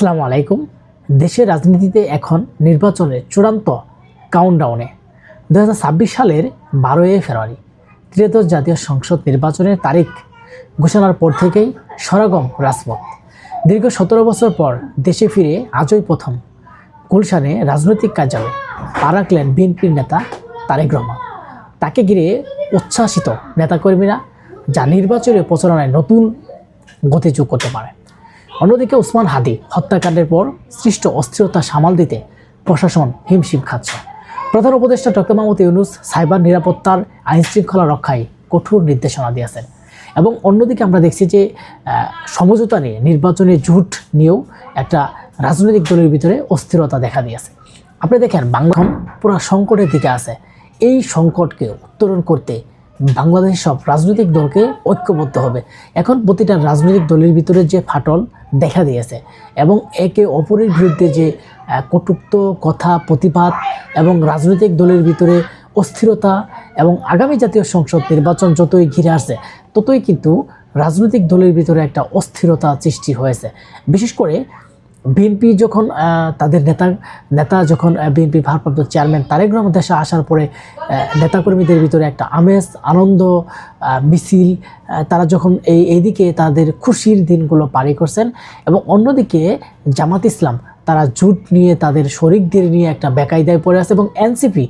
আসসালামু আলাইকুম। দেশের রাজনীতিতে এখন নির্বাচনের চূড়ান্ত কাউন্টডাউনে দু হাজার ছাব্বিশ সালের বারোই ফেব্রুয়ারি, ত্রিয়দশ জাতীয় সংসদ নির্বাচনের তারিখ ঘোষণার পর থেকেই সরগম রাজপথ। দীর্ঘ সতেরো বছর পর দেশে ফিরে আজই প্রথম গুলশানে রাজনৈতিক কার্যালয় পা রাখলেন বিএনপির নেতা তারেক রহমান। তাকে ঘিরে উচ্ছ্বাসিত নেতাকর্মীরা যা নির্বাচনের প্রচারণায় নতুন গতি যোগ করতে পারে। অন্যদিকে ওসমান হাদি হত্যাকাণ্ডের পর সৃষ্ট অস্থিরতা সামাল দিতে প্রশাসন হিমশিম খাচ্ছে। প্রধান উপদেষ্টা ডক্টর মাহমুদ ইউনুস সাইবার নিরাপত্তার আইন শৃঙ্খলা রক্ষায় কঠোর নির্দেশনা দিয়েছেন এবং অন্যদিকে আমরা দেখছি যে সমঝোতা নিয়ে নির্বাচনের জুট নিয়েও একটা রাজনৈতিক দলের ভিতরে অস্থিরতা দেখা দিয়েছে। আপনি দেখেন বাংলা পুরা সংকটের দিকে আছে। এই সংকটকে উত্তরণ করতে বাংলাদেশ সব রাজনৈতিক দলকে ঐক্যবদ্ধ হবে। এখন প্রতিটা রাজনৈতিক দলের ভিতরে যে ফাটল দেখা দিয়েছে এবং একে অপরের বিরুদ্ধে যে কটুক্ত কথা, প্রতিবাদ এবং রাজনৈতিক দলের ভিতরে অস্থিরতা এবং আগামী জাতীয় সংসদ নির্বাচন যতই ঘিরে আসছে ততই কিন্তু রাজনৈতিক দলের ভিতরে একটা অস্থিরতা সৃষ্টি হয়েছে। বিশেষ করে বিএনপি যখন তাদের নেতা নেতা যখন বিএনপি ভারপ্রাপ্ত চেয়ারম্যান তারেক রহমান দেশে আসার পরে নেতাকর্মীদের ভিতরে একটা আমেজ, আনন্দ মিছিল তারা যখন এই, এইদিকে তাদের খুশির দিনগুলো পারি করছেন এবং অন্যদিকে জামাত ইসলাম, তারা জুট নিয়ে তাদের শরিকদের নিয়ে একটা বেকায়দায় পড়ে আছে এবং এনসিপি,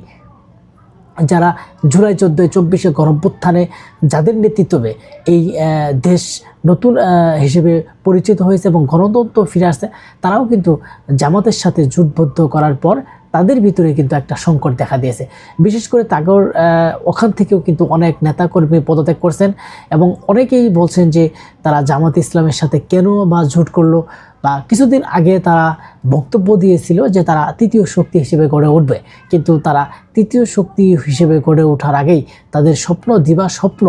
যারা জুলাই চোদ্দোই চব্বিশে গণভ্যুত্থানে যাদের নেতৃত্বে এই দেশ নতুন হিসেবে পরিচিত হয়েছে এবং গণতন্ত্র ফিরে আসছে, তারাও কিন্তু জামাতের সাথে জোটবদ্ধ করার পর তাদের ভিতরে কিন্তু একটা সংকট দেখা দিয়েছে। বিশেষ করে তাগর ওখান থেকেও কিন্তু অনেক নেতাকর্মী পদত্যাগ করছেন এবং অনেকেই বলছেন যে তারা জামাত ইসলামের সাথে কেন বা জোট করল বা কিছুদিন আগে তারা বক্তব্য দিয়েছিল যে তারা তৃতীয় শক্তি হিসেবে গড়ে উঠবে। কিন্তু তারা তৃতীয় শক্তি হিসেবে গড়ে ওঠার আগেই তাদের স্বপ্ন দিবা স্বপ্ন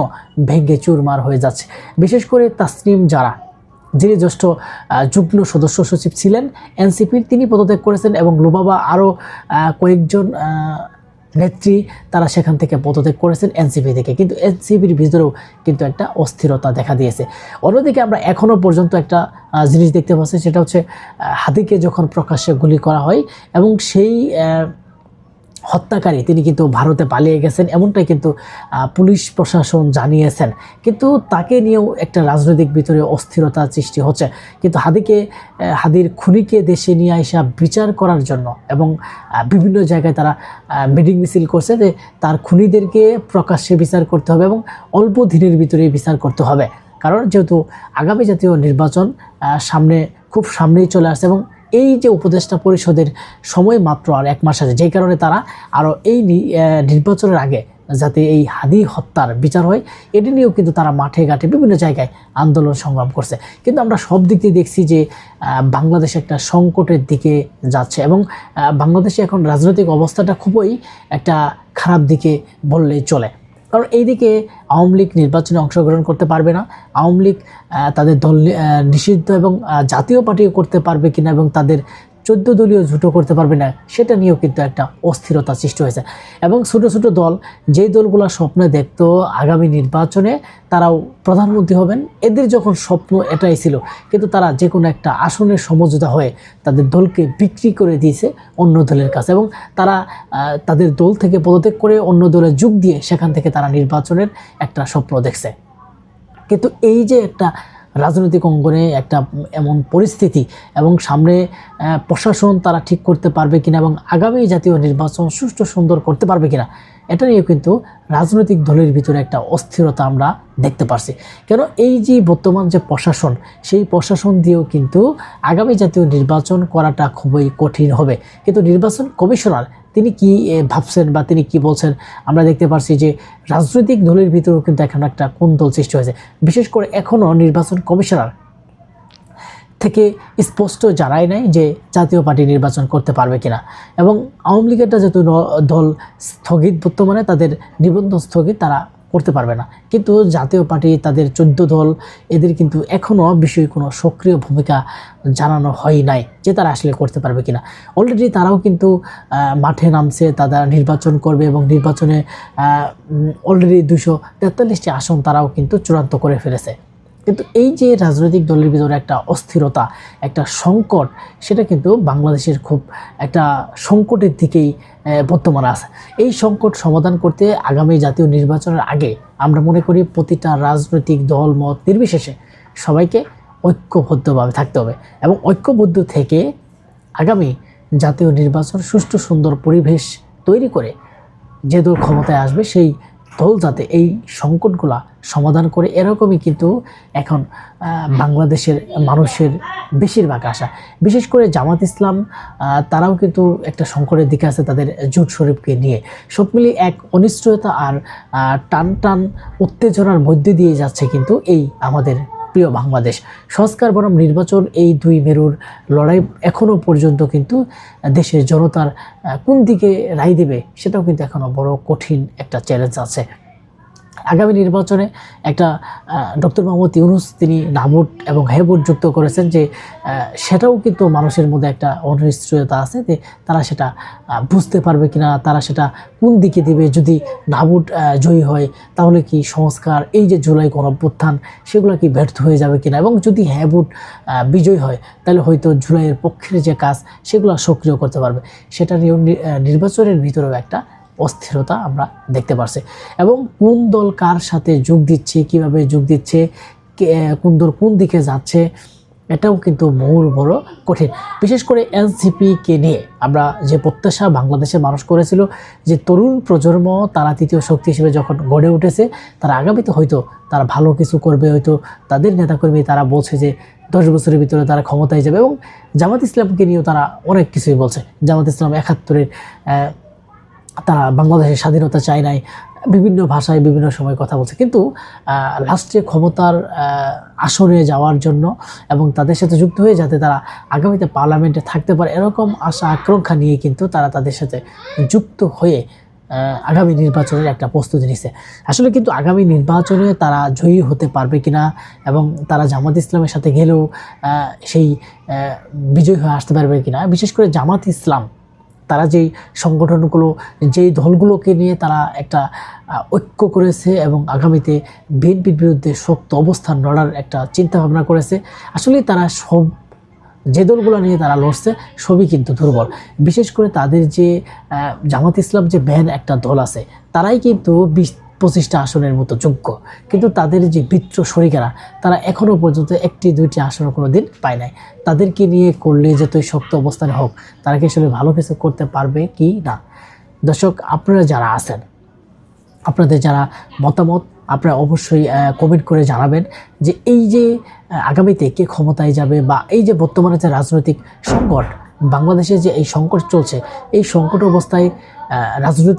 ভেঙে চুরমার হয়ে যাচ্ছে। বিশেষ করে তাসনিম যারা যিনি জ্যেষ্ঠ যুগ্ম সদস্য সচিব ছিলেন, এনসিপির তিনি পদত্যাগ করেছেন এবং লুবাবা আরও কয়েকজন নেত্রী, তারা সেখান থেকে পদত্যাগ করেছেন এনসিপি থেকে। কিন্তু এনসিপির ভিতরেও কিন্তু একটা অস্থিরতা দেখা দিয়েছে। অন্যদিকে আমরা এখনও পর্যন্ত একটা জিনিস দেখতে পাচ্ছি, সেটা হচ্ছে হাতিকে যখন প্রকাশ্যে গুলি করা হয় এবং সেই হত্যাকারী, তিনি কিন্তু ভারতে পালিয়ে গেছেন, এমনটাই কিন্তু পুলিশ প্রশাসন জানিয়েছেন। কিন্তু তাকে নিয়েও একটা রাজনৈতিক ভিতরে অস্থিরতা সৃষ্টি হচ্ছে। কিন্তু হাদিকে হাদির খুনিকে দেশে নিয়ে আসা বিচার করার জন্য এবং বিভিন্ন জায়গায় তারা মিটিং মিছিল করছে যে তার খুনিদেরকে প্রকাশ্যে বিচার করতে হবে এবং অল্প দিনের ভিতরে বিচার করতে হবে। কারণ যেহেতু আগামী জাতীয় নির্বাচন সামনে, খুব সামনেই চলে আসছে এবং এই যে উপদেষ্টা পরিষদের সময় মাত্র আর এক মাস আছে, যেই কারণে তারা আরও এই নির্বাচনের আগে যাতে এই হাদি হত্যার বিচার হয়, এটি নিয়েও কিন্তু তারা মাঠে ঘাটে বিভিন্ন জায়গায় আন্দোলন সংগ্রাম করছে। কিন্তু আমরা সব দিক দিয়ে দেখছি যে বাংলাদেশ একটা সংকটের দিকে যাচ্ছে এবং বাংলাদেশে এখন রাজনৈতিক অবস্থাটা খুবই একটা খারাপ দিকে বললেই চলে। কারণ এইদিকে আওয়ামী লীগ নির্বাচনে অংশগ্রহণ করতে পারবে না। আওয়ামী লীগ তাদের দল নিষিদ্ধ এবং জাতীয় পার্টিও করতে পারবে কিনা এবং তাদের চোদ্দ দলীয় জুটো করতে পারবে না, সেটা নিয়েও কিন্তু একটা অস্থিরতা সৃষ্টি হয়েছে। এবং ছোটো ছোটো দল যেই দলগুলো স্বপ্নে দেখতো আগামী নির্বাচনে, তারাও প্রধানমন্ত্রী হবেন। এদের যখন স্বপ্ন এটাই ছিল, কিন্তু তারা যে কোনো একটা আসনের সমঝোতা হয়ে তাদের দলকে বিক্রি করে দিয়েছে অন্য দলের কাছে। এবং তারা তাদের দল থেকে পদত্যাগ করে অন্য দলে যোগ দিয়ে সেখান থেকে তারা নির্বাচনের একটা স্বপ্ন দেখছে। কিন্তু এই যে একটা রাজনৈতিক অঙ্গনে একটা এমন পরিস্থিতি এবং সামনে প্রশাসন তারা ঠিক করতে পারবে কিনা এবং আগামী জাতীয় নির্বাচন সুষ্ঠু সুন্দর করতে পারবে কিনা, এটা নিয়ে কিন্তু রাজনৈতিক দলের ভিতরে একটা অস্থিরতা আমরা দেখতে পারছি। কেন এই যে বর্তমান যে প্রশাসন, সেই প্রশাসন দিয়েও কিন্তু আগামী জাতীয় নির্বাচন করাটা খুবই কঠিন হবে। কিন্তু নির্বাচন কমিশনার তিনি কি ভাবছেন বা তিনি কি বলছেন? আমরা দেখতে পারছি যে রাজনৈতিক দলের ভিতরেও কিন্তু এখন একটা কোন্দল সৃষ্টি হয়েছে। বিশেষ করে এখনও নির্বাচন কমিশনার থেকে স্পষ্ট জানাই নাই যে জাতীয় পার্টি নির্বাচন করতে পারবে কিনা। এবং আওয়ামী লীগেরটা যেহেতু দল স্থগিত, বর্তমানে তাদের নিবন্ধন স্থগিত, তারা করতে পারবে না। কিন্তু জাতীয় পার্টি, তাদের চোদ্দ দল, এদের কিন্তু এখনও বিষয়ে কোনো সক্রিয় ভূমিকা জানানো হয় নাই যে তারা আসলে করতে পারবে কিনা। অলরেডি তারাও কিন্তু মাঠে নামছে, তারা নির্বাচন করবে এবং নির্বাচনে অলরেডি দুশো তেতাল্লিশটি আসন তারাও কিন্তু চূড়ান্ত করে ফেলেছে। কিন্তু এই যে রাজনৈতিক দলের ভিতরে একটা অস্থিরতা, একটা সংকট, সেটা কিন্তু বাংলাদেশের খুব একটা সংকটের দিকেই বর্তমানে আছে। এই সংকট সমাধান করতে আগামী জাতীয় নির্বাচনের আগে আমরা মনে করি প্রতিটা রাজনৈতিক দল, মত নির্বিশেষে সবাইকে ঐক্যবদ্ধভাবে থাকতে হবে এবং ঐক্যবদ্ধ থেকে আগামী জাতীয় নির্বাচন সুষ্ঠু, সুন্দর পরিবেশ তৈরি করে যে দল ক্ষমতায় আসবে সেই দল যাতে এই সংকটগুলা সমাধান করে, এরকমই কিন্তু এখন বাংলাদেশের মানুষের বেশিরভাগ আশা। বিশেষ করে জামাত ইসলাম তারাও কিন্তু একটা সংকটের দিকে আছে তাদের জুট শরীফকে নিয়ে। সব মিলিয়ে এক অনিশ্চয়তা আর টান টান উত্তেজনার মধ্যে দিয়ে যাচ্ছে কিন্তু এই আমাদের প্রিয় বাংলাদেশ, সংস্কার বনাম নির্বাচন এই দুই মেরুর লড়াই এখনও পর্যন্ত কিন্তু দেশের জনতার কোন দিকে রায় দেবে সেটাও কিন্তু এখনও বড় কঠিন একটা চ্যালেঞ্জ আছে। আগামী নির্বাচনে একটা ডক্টর মোহাম্মদ ইউনুস তিনি নামুট এবং হ্যাবুট যুক্ত করেছেন যে সেটাও কিন্তু মানুষের মধ্যে একটা অনিশ্চয়তা আছে যে তারা সেটা বুঝতে পারবে কিনা, তারা সেটা কোন দিকে দেবে, যদি নামুট জয়ী হয় তাহলে কি সংস্কার, এই যে জুলাই গণঅভ্যুত্থান সেগুলো কি ব্যর্থ হয়ে যাবে কিনা? এবং যদি হ্যাবুট বিজয়ী হয় তাহলে হয়তো জুলাইয়ের পক্ষের যে কাজ সেগুলো সক্রিয় করতে পারবে। সেটা নিয়েও নির্বাচনের ভিতরেও একটা অস্থিরতা আমরা দেখতে পারছি। এবং কোন দল কার সাথে যোগ দিচ্ছে, কীভাবে যোগ দিচ্ছে কোন দল কোন দিকে যাচ্ছে, এটাও কিন্তু বহু বড় কঠিন। বিশেষ করে এনসিপিকে নিয়ে আমরা যে প্রত্যাশা বাংলাদেশের মানুষ করেছিল যে তরুণ প্রজন্ম তারা তৃতীয় শক্তি হিসেবে যখন গড়ে উঠেছে, তারা আগামীতে হয়তো তারা ভালো কিছু করবে, হয়তো তাদের নেতাকর্মী তারা বলছে যে দশ বছরের ভিতরে তারা ক্ষমতায় যাবে এবং জামাত ইসলামকে নিয়েও তারা অনেক কিছুই বলছে। জামাত ইসলাম একাত্তরের তারা বাংলাদেশের স্বাধীনতা চায় নাই, বিভিন্ন ভাষায় বিভিন্ন সময় কথা বলছে। কিন্তু লাস্টে ক্ষমতার আসনে যাওয়ার জন্য এবং তাদের সাথে যুক্ত হয়ে যাতে তারা আগামীতে পার্লামেন্টে থাকতে পারে, এরকম আশা, আকাঙ্ক্ষা নিয়ে কিন্তু তারা তাদের সাথে যুক্ত হয়ে আগামী নির্বাচনের একটা প্রস্তুতি নিছে। আসলে কিন্তু আগামী নির্বাচনে তারা জয়ী হতে পারবে কিনা এবং তারা জামাত ইসলামের সাথে গেলেও সেই বিজয়ী হয়ে আসতে পারবে কিনা, বিশেষ করে জামাত ইসলাম তারা যেই সংগঠনগুলো, যেই দলগুলোকে নিয়ে তারা একটা ঐক্য করেছে এবং আগামীতে বিএনপির বিরুদ্ধে শক্ত অবস্থান লড়ার একটা চিন্তা ভাবনা করেছে আসলে তারা সব, যে দলগুলো নিয়ে তারা লড়ছে সবই কিন্তু দুর্বল। বিশেষ করে তাদের যে জামাত ইসলাম যে ব্যান একটা দল আছে, তারাই কিন্তু বিশ পঁচিশটা আসনের মতো যোগ্য। কিন্তু তাদের যে মিত্র শরিকেরা তারা এখনও পর্যন্ত একটি, দুইটি আসনও কোনো দিন পায় নাই। তাদেরকে নিয়ে করলে যতই শক্ত অবস্থানে হোক, তারা কি আসলে ভালো কিছু করতে পারবে কি না? দর্শক, আপনারা যারা আছেন, আপনাদের যারা মতামত, আপনারা অবশ্যই কমেন্ট করে জানাবেন যে এই যে আগামীতে কে ক্ষমতায় যাবে বা এই যে বর্তমানে যে রাজনৈতিক সংকট, বাংলাদেশে যে এই সংকট চলছে, এই সংকট অবস্থায় রাজনৈতিক